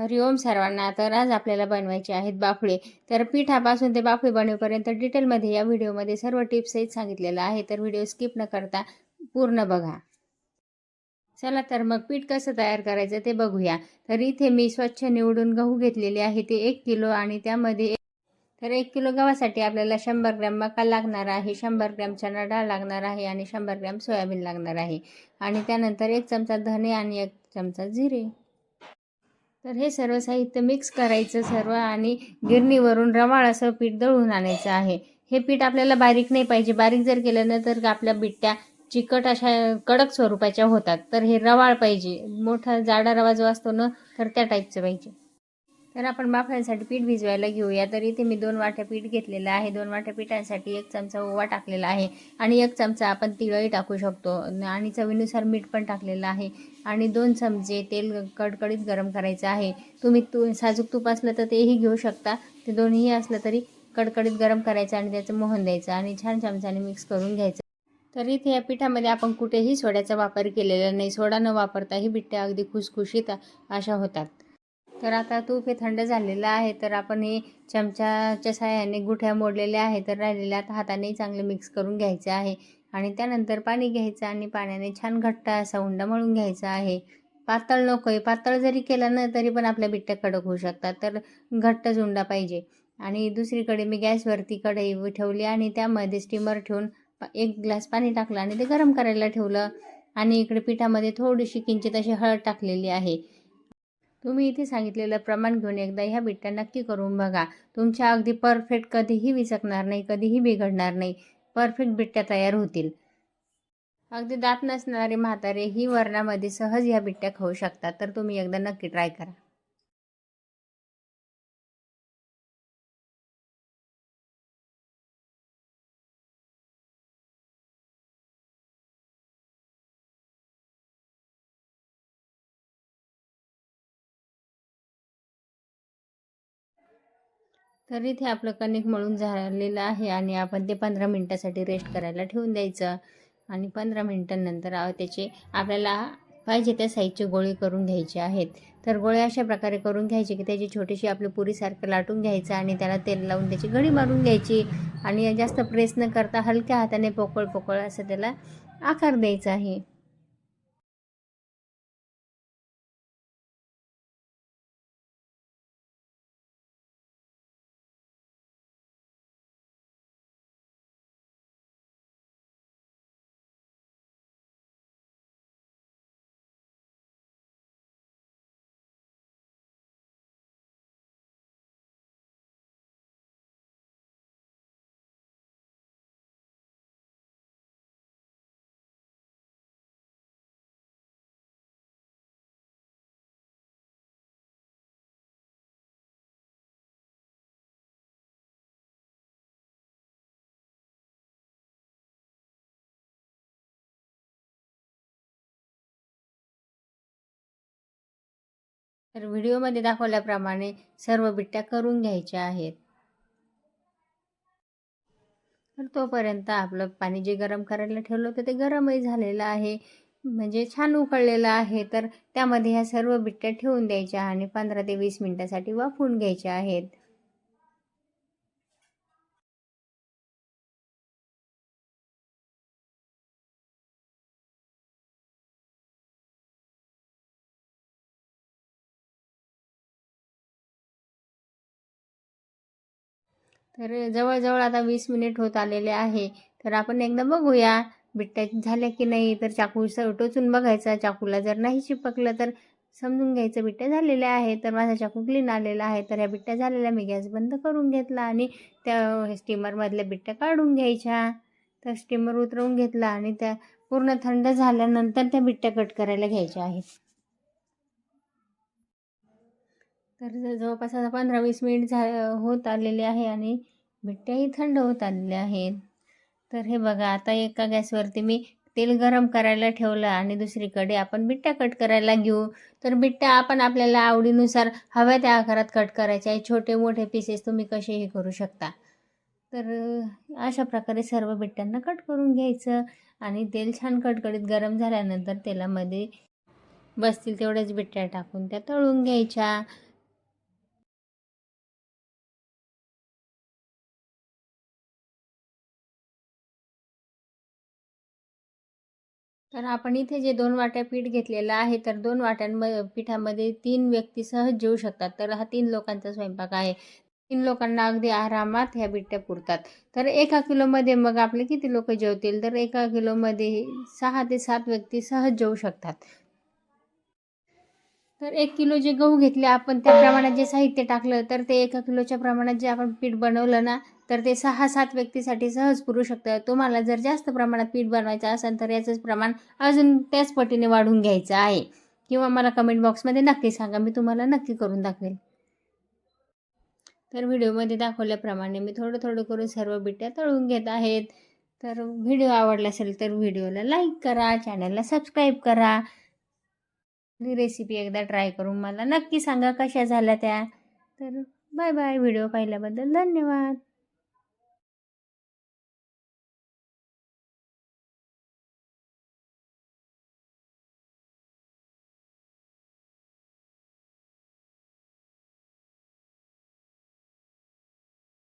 हरिओम सर्वांना. तर आज आपल्याला बनवायचे आहेत बाफळे. तर पिठापासून ते बाफळे बनवेपर्यंत डिटेलमध्ये या व्हिडिओमध्ये सर्व टिप्स सांगितलेलं आहे. तर व्हिडिओ स्किप न करता पूर्ण बघा. चला तर मग पीठ कसं तयार करायचं ते बघूया. तर इथे मी स्वच्छ निवडून गहू घेतलेले आहे. ते एक किलो आणि त्यामध्ये तर एक किलो गव्हासाठी आपल्याला शंभर ग्रॅम मका लागणार आहे. शंभर ग्रॅम चणा डाळ लागणार आहे आणि शंभर ग्रॅम सोयाबीन लागणार आहे. आणि त्यानंतर एक चमचा धने आणि एक चमचा जिरे. तर हे सर्व साहित्य मिक्स करायचं सर्व आणि गिरणीवरून रवाळ असं पीठ दळून आणायचं आहे. हे पीठ आपल्याला बारीक नाही पाहिजे. बारीक जर केलं ना तर आपल्या बिट्ट्या चिकट अशा कडक स्वरूपाच्या होतात. तर हे रवाळ पाहिजे. मोठा जाडा रवा जो असतो ना तर त्या टाईपचं पाहिजे. तर आपण बाफण्यासाठी पीठ भिजवायला घेऊया. तर इथे मी दोन वाट्या पीठ घेतलेलं आहे. दोन वाट्या पिठांसाठी एक चमचा ओवा टाकलेला आहे आणि एक चमचा आपण तिळही टाकू शकतो. आणि चवीनुसार मीठ पण टाकलेलं आहे. आणि दोन चमचे तेल कडकडीत गरम करायचं आहे. तुम्ही तू साजूक तूप असलं तर तेही घेऊ शकता. ते दोन्हीही असलं तरी कडकडीत गरम करायचं आणि त्याचं मोहन द्यायचं आणि छान चमच्याने मिक्स करून घ्यायचं. तर इथे या पिठामध्ये आपण कुठेही सोड्याचा वापर केलेला नाही. सोडा न वापरता ही बिट्ट्या अगदी खुसखुशीत अशा होतात. तर आता तूप हे थंड झालेलं आहे तर आपण हे चमच्याच्या साह्याने गुठ्या मोडलेल्या आहे तर राहिलेल्या आता हाताने चांगले मिक्स करून घ्यायचं आहे. आणि त्यानंतर पाणी घ्यायचं आणि पाण्याने छान घट्ट असा उंडा मळून घ्यायचा आहे. पातळ नको आहे पातळ जरी केलं ना तरी पण आपल्या बिट्ट्या कडक होऊ शकतात तर घट्टच उंडा पाहिजे. आणि दुसरीकडे मी गॅसवरती कढई ठेवली आणि त्यामध्ये स्टीमर ठेवून एक ग्लास पाणी टाकलं आणि ते गरम करायला ठेवलं. आणि इकडे पिठामध्ये थोडीशी किंचित अशी हळद टाकलेली आहे. तुम्ही इथे सांगितलेलं प्रमाण घेऊन एकदा ह्या बिट्ट्या नक्की करून बघा. तुमच्या अगदी परफेक्ट कधीही विचकणार नाही कधीही बिघडणार नाही. परफेक्ट बिट्ट्या तयार होतील. अगदी दात नसणारे म्हातारे ही वरणामध्ये सहज ह्या बिट्ट्या खाऊ शकतात. तर तुम्ही एकदा नक्की ट्राय करा. तर इथे आपलं कणिक मळून झालेलं आहे आणि आपण ते पंधरा मिनटासाठी रेस्ट करायला ठेवून द्यायचं. आणि पंधरा मिनटांनंतर त्याचे आपल्याला पाहिजे त्या साईजचे गोळे करून घ्यायचे आहेत. तर गोळे अशा प्रकारे करून घ्यायचे की त्याची छोटीशी आपली पुरीसारखं लाटून घ्यायचं आणि त्याला तेल लावून त्याची घडी मारून घ्यायची. आणि जास्त प्रेस न करता हलक्या हाताने पोकळ पोकळ असं त्याला आकार द्यायचा आहे. तर व्हिडिओमध्ये दाखवल्याप्रमाणे सर्व बिट्ट्या करून घ्यायच्या आहेत. तर तोपर्यंत आपलं पाणी जे गरम करायला ठेवलं होतं ते गरमही झालेलं आहे. म्हणजे छान उकळलेलं आहे. तर त्यामध्ये ह्या सर्व बिट्ट्या ठेवून द्यायच्या आणि पंधरा ते वीस मिनटासाठी वाफवून घ्यायच्या आहेत. तर जवळजवळ आता वीस मिनिट होत आलेले आहे. तर आपण एकदा बघूया बिट्ट्या झाल्या की नाही? तर चाकू टोचून बघायचा. चाकूला जर नाही चिपकलं तर समजून घ्यायचं. बिट्ट्या झालेल्या आहेत तर माझा चाकू क्लीन आलेला आहे. तर ह्या बिट्ट्या झालेल्या मी गॅस बंद करून घेतला आणि त्या स्टीमरमधल्या बिट्ट्या काढून घ्यायच्या. तर स्टीमर उतरवून घेतला आणि त्या पूर्ण थंड झाल्यानंतर त्या बिट्ट्या कट करायला घ्यायच्या आहेत. तर जवळपास आता पंधरा वीस मिनिट झा होत आलेले आहे आणि बिट्ट्याही थंड होत आलेल्या आहेत. तर हे बघा आता एका गॅसवरती मी तेल गरम करायला ठेवलं आणि दुसरीकडे आपण बिट्ट्या कट करायला घेऊ. तर बिट्ट्या आपण आपल्याला आवडीनुसार हव्या त्या आकारात कट करायच्या आहे. छोटे मोठे पीसेस तुम्ही कसेही करू शकता. तर अशा प्रकारे सर्व बिट्ट्यांना कट करून घ्यायचं आणि तेल छान कडकडीत गरम झाल्यानंतर तेलामध्ये बसतील तेवढ्याच बिट्ट्या टाकून त्या तळून घ्यायच्या. तर आपण इथे जे दोन वाट्या पीठ घेतलेलं आहे तर दोन वाट्यांम पिठामध्ये तीन व्यक्ती सहज जेवू शकतात. तर हा तीन लोकांचा स्वयंपाक आहे. तीन लोकांना अगदी आरामात ह्या बिट्ट्या पुरतात. तर एका किलोमध्ये मग आपले किती लोक जेवतील? तर एका किलोमध्ये सहा ते सात व्यक्ती सहज जेवू शकतात. तर एक किलो जे गहू घेतले आपण त्या प्रमाणात जे साहित्य टाकलं तर ते एका किलोच्या प्रमाणात जे आपण पीठ बनवलं ना तर ते सहा सात व्यक्तीसाठी सहज पुरू शकतं. तुम्हाला जर जास्त प्रमाणात पीठ बनवायचं असेल तर याचंच प्रमाण अजून त्याच पटीने वाढून घ्यायचं आहे. किंवा मला कमेंट बॉक्समध्ये नक्की सांगा मी तुम्हाला नक्की करून दाखवेल. तर व्हिडिओमध्ये दाखवल्याप्रमाणे मी थोडं थोडं करून सर्व बिट्ट्या तळून घेत आहेत. तर व्हिडिओ आवडला असेल तर व्हिडिओला लाईक करा चॅनलला सबस्क्राईब करा. ही रेसिपी एकदा ट्राय करून मला नक्की सांगा कशा झाल्या त्या. तर बाय बाय व्हिडिओ पाहिल्याबद्दल धन्यवाद.